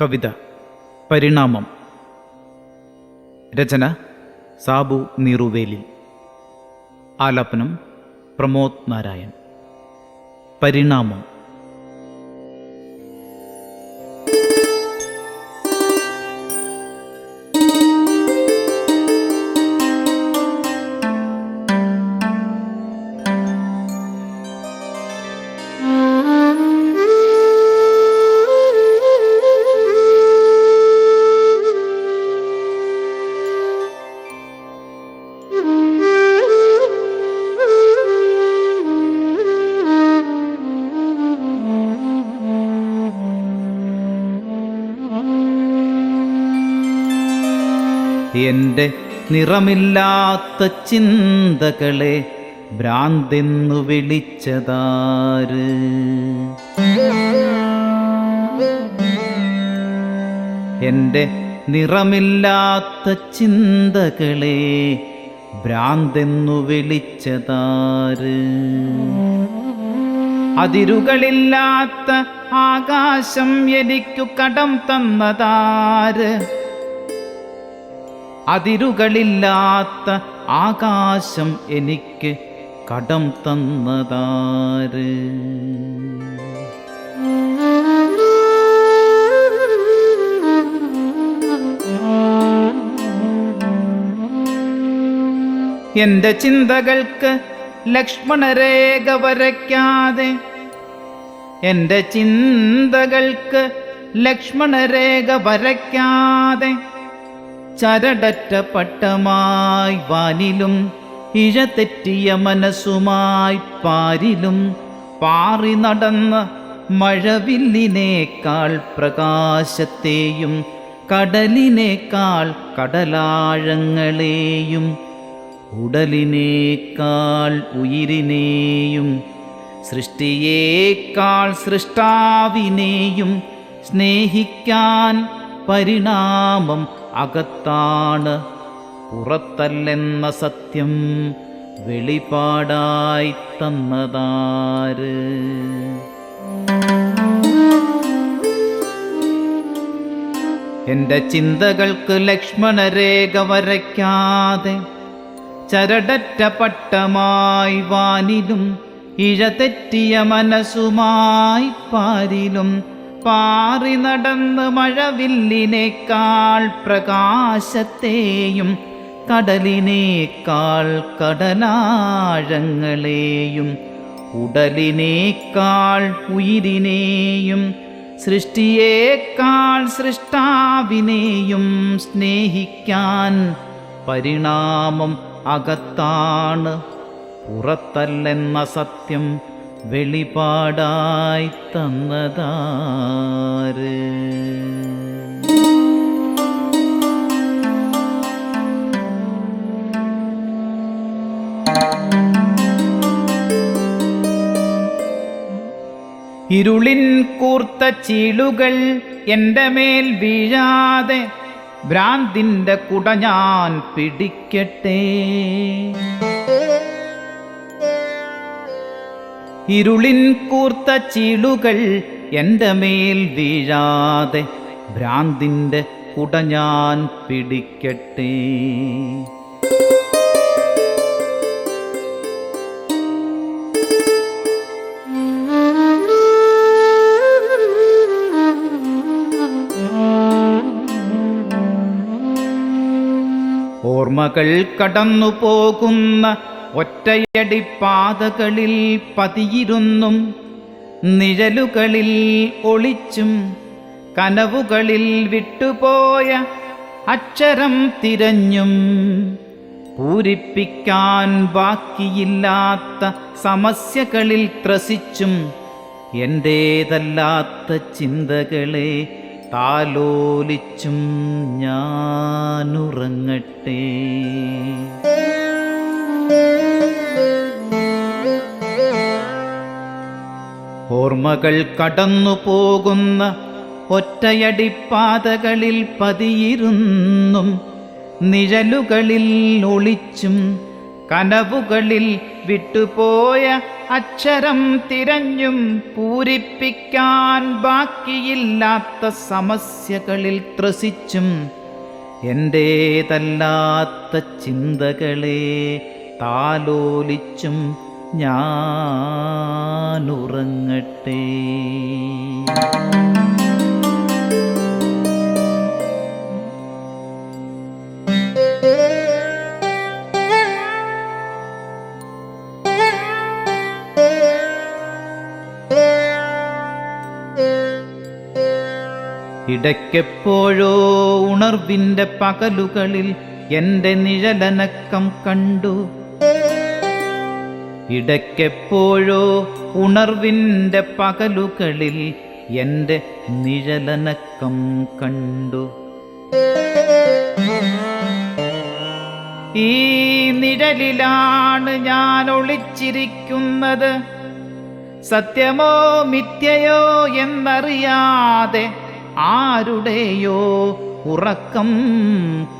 കവിത പരിണാമം. രചന സാബു നീറുവേലിൽ ആലാപനം പ്രമോദ് നാരായൺ. പരിണാമം. എന്റെ നിറമില്ലാത്ത ചിന്തകളെ ഭ്രാന്തെന്നു വിളിച്ചതാര്? എന്റെ നിറമില്ലാത്ത ചിന്തകളെ ഭ്രാന്തെന്നു വിളിച്ചതാര്? അതിരുകളില്ലാത്ത ആകാശം എനിക്കു കടം തന്നതാര്? അതിരുകളില്ലാത്ത ആകാശം എനിക്ക് കടം തന്നതാര്? എന്റെ ചിന്തകൾക്ക് ലക്ഷ്മണരേഖ വരയ്ക്കാതെ എന്റെ ചിന്തകൾക്ക് ലക്ഷ്മണരേഖ വരയ്ക്കാതെ ചരടറ്റ പട്ടമായി വാനിലും ഇഴതെറ്റിയ മനസ്സുമായി പാരിലും പാറി നടന്ന മഴവില്ലിനേക്കാൾ പ്രകാശത്തെയും കടലിനേക്കാൾ കടലാഴങ്ങളെയും ഉടലിനേക്കാൾ ഉയിരിനെയും സൃഷ്ടിയേക്കാൾ സൃഷ്ടാവിനെയും സ്നേഹിക്കാൻ പരിണാമം അകത്താണ് പുറത്തല്ലെന്ന സത്യം വെളിപാടായി തന്നതാര്? എന്റെ ചിന്തകൾക്ക് ലക്ഷ്മണരേഖ വരയ്ക്കാതെ ചരടറ്റ പട്ടമായി വാനിലും ഇഴതെറ്റിയ മനസ്സുമായി പാരിലും പാറി നടന്ന് മഴവില്ലിനേക്കാൾ പ്രകാശത്തെയും കടലിനേക്കാൾ കടലാഴങ്ങളെയും ഉടലിനേക്കാൾ ഉയിരിനെയും സൃഷ്ടിയേക്കാൾ സൃഷ്ടാവിനെയും സ്നേഹിക്കാൻ പരിണാമം അകത്താണ്. പുറത്തല്ലെന്ന സത്യം വെളിപാടായി തന്നതാര്? ഇരുളിൻ കൂർത്ത ചീളുകൾ എന്റെ മേൽ വീഴാതെ ഭ്രാന്തിന്റെ കുട ഞാൻ പിടിക്കട്ടെ. ഇരുളിൻ കൂർത്ത ചീളുകൾ എന്റെ മേൽ വീഴാതെ ഭ്രാന്തിന്റെ കുട ഞാൻ പിടിക്കട്ടെ. ഓർമ്മകൾ കടന്നു പോകുന്ന ഒറ്റയടിപ്പാതകളിൽ പതിയിരുന്നും നിഴലുകളിൽ ഒളിച്ചും കനവുകളിൽ വിട്ടുപോയ അക്ഷരം തിരഞ്ഞും പൂരിപ്പിക്കാൻ ബാക്കിയില്ലാത്ത സമസ്യകളിൽ ത്രസിച്ചും എന്റേതല്ലാത്ത ചിന്തകളെ താലോലിച്ചും ഞാനുറങ്ങട്ടെ. ഓർമ്മകൾ കടന്നു പോകുന്ന ഒറ്റയടിപ്പാതകളിൽ പതിയിരുന്നും നിഴലുകളിൽ ഒളിച്ചും കനവുകളിൽ വിട്ടുപോയ അക്ഷരം തിരഞ്ഞും പൂരിപ്പിക്കാൻ ബാക്കിയില്ലാത്ത സമസ്യകളിൽ ത്രസിച്ചും എന്റേതല്ലാത്ത ചിന്തകളെ താലോലിച്ചും ഞാനുറങ്ങട്ടെ. ഇടയ്ക്കെപ്പോഴോ ഉണർവിന്റെ പകലുകളിൽ എന്റെ നിഴലനക്കം കണ്ടു. ഇടയ്ക്കെപ്പോഴോ ഉണർവിന്റെ പകലുകളിൽ എന്റെ നിഴലനക്കം കണ്ടു. ഈ നിഴലിലാണ് ഞാൻ ഒളിച്ചിരിക്കുന്നത്. സത്യമോ മിഥ്യയോ എന്നറിയാതെ ആരുടെയോ ഉറക്കം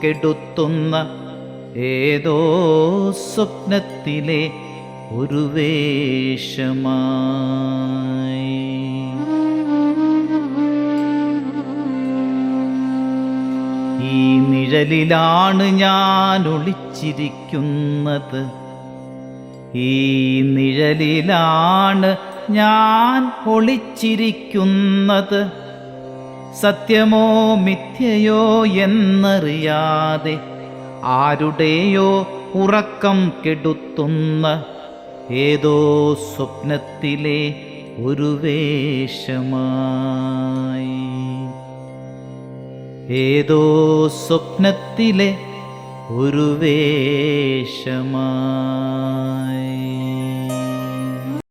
കെടുത്തുന്ന ഏതോ സ്വപ്നത്തിലെ ഒരു വേഷമായി. ഈ നിഴലിലാണ് ഞാൻ ഒളിച്ചിരിക്കുന്നത്. ഈ നിഴലിലാണ് ഞാൻ ഒളിച്ചിരിക്കുന്നത്. സത്യമോ മിഥ്യയോ എന്നറിയാതെ ആരുടെയോ ഉറക്കം കെടുത്തുന്ന ഏതോ സ്വപ്നത്തിലെ ഒരു വേഷമായി. ഏതോ സ്വപ്നത്തിലെ ഒരു വേഷമായി.